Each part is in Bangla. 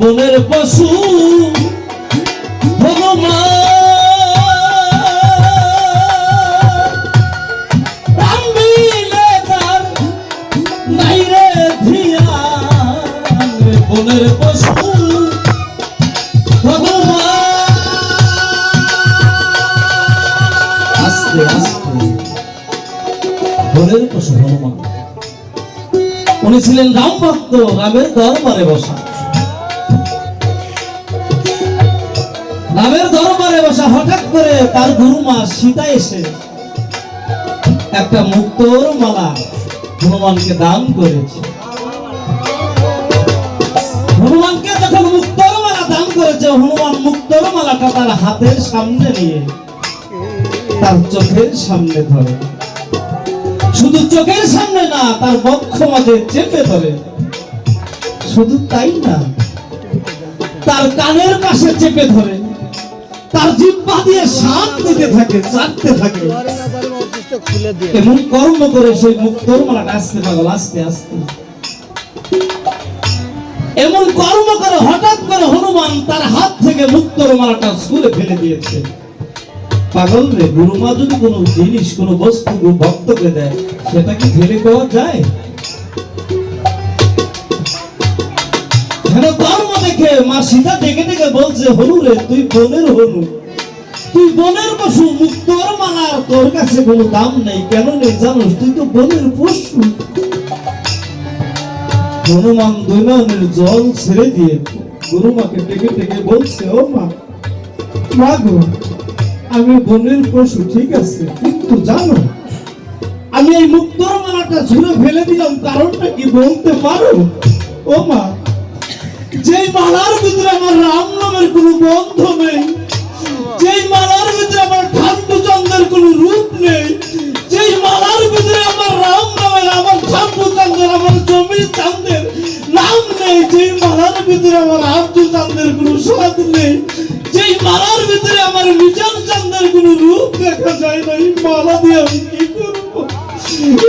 বনের পশু বনের পশু আস্তে আস্তে। বনের পশু হনুমান উনি ছিলেন রাম ভক্ত, রামের দরবারে বসা। রামের দরবারে বসা হঠাৎ করে তার গুরুমা সীতা এসে একটা মুক্তোর মালা হনুমানকে দান করেছে। হনুমানকে যখন মুক্তোর মালা দান করেছে, হনুমান মুক্তোর মালাটা তার হাতের সামনে নিয়ে তার চোখের সামনে ধরে। শুধু চোখের সামনে না, তার বক্ষ মাঝে চেপে ধরে। শুধু তাই না, তার কানের পাশে চেপে ধরে। তার জিব্বা দিয়ে শ্বাস দিতে থাকে, চাটতে থাকে। এমন কর্ম করে সেই আসতে পাগল এমন কর্ম করে, হঠাৎ করে হনুমান তার হাত থেকে ফেলে দিয়েছে। পাগল রে গুরুমা যদি কোনো জিনিস, কোনো বস্তু ভক্তকে দেয়, সেটা কি ফেলে দেওয়া যায়? দেখে মা সীতা ডেকে ডেকে বলছে, হনু রে, তুই বনের হনু। তুই বনের পশু মুক্তর মালার তোর কাছে কোনো দাম নেই। কেন নেই জানোস, তুই তো বনের পশু। হনুমান দুই নয়নের জল ছেড়ে দিয়ে গুরুমাকে ডেকে ডেকে বলছে, ও মা মা গো, আমি বনের পশু, ঠিক আছে, কিন্তু জানো, আমি এই মুক্তর মালাটা ছুঁড়ে ফেলে দিলাম। কারণটা কি বলতে পারো? ও মা যেই মালার ভিতরে আমার রাম নামের কোনো গন্ধ নেই, যেই মালার ভিতরে আমার ঠান্ডু কোনো রূপ নেই, যেই মালার ভিতরে আমার রাম নামের, আমার ঠান্ডু আমার জমির চান্দের নাম নেই, যেই মালার ভিতরে আমার আব্দু চান্দের কোনো স্বাদ নেই, যেই মালার ভিতরে আমার মিজান চান্দের কোনো রূপ দেখা যায় না, এই মালা দিয়ে আমি কি করব?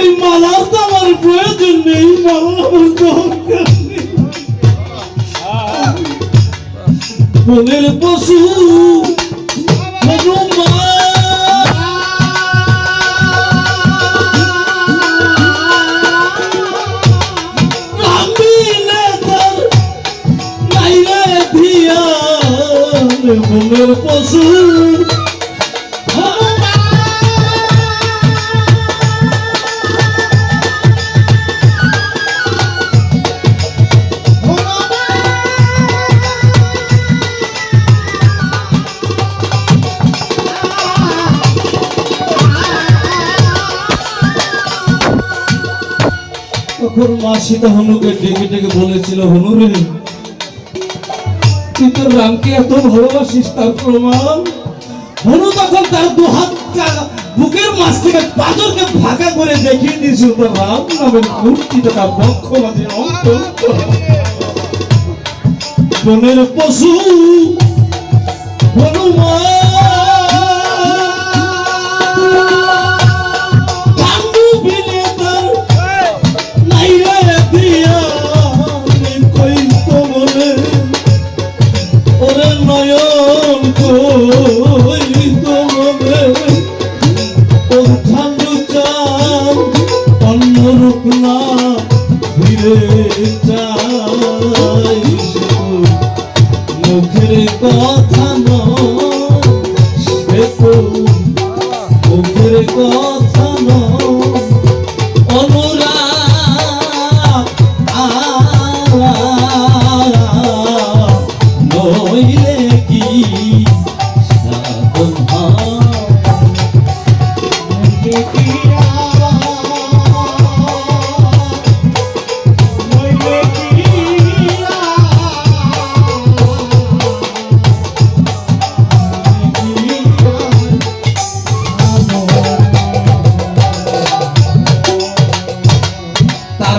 এই মালার তো আমার প্রয়োজন নেই মালার আমার বনের পশু বনের পশু। তখন মা সীতা হনুকে ডেকে ডেকে বলেছিল হনু রে তুই তোর রামকে এত ভালোবাসিস, তার প্রমাণ? হনু তখন তার দু হাত বুকের মাছ থেকে পাথরকে ফাঁকা করে দেখিয়ে দিয়েছিল, তার রাম নামের মূর্তিটা তার বক্ষ মাঝে অন্তর বনের পশু, হনুমান না ফিরে চাই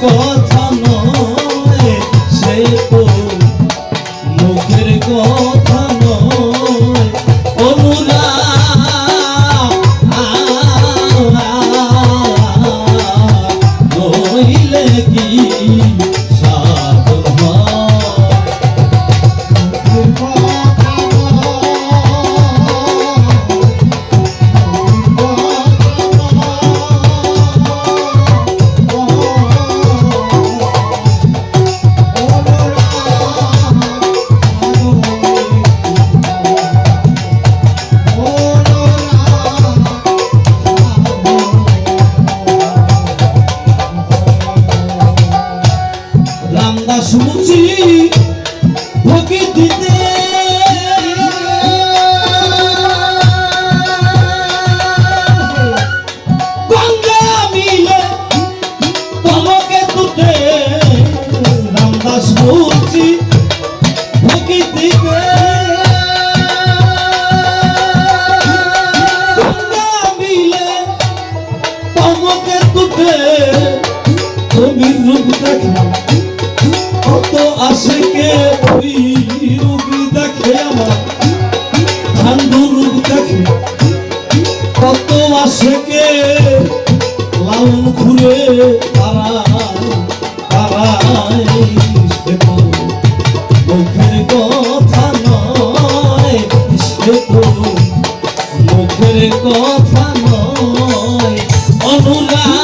কর ছবির রূপ দেখে। কত আসে কে ওই রূপ দেখে আমার? ঠান্ডু রূপ দেখে। কত আসে কে লাউন ঘুরে তারা তারায় মুখের কথা নয় মুখের কথা নয়, অনুরাগ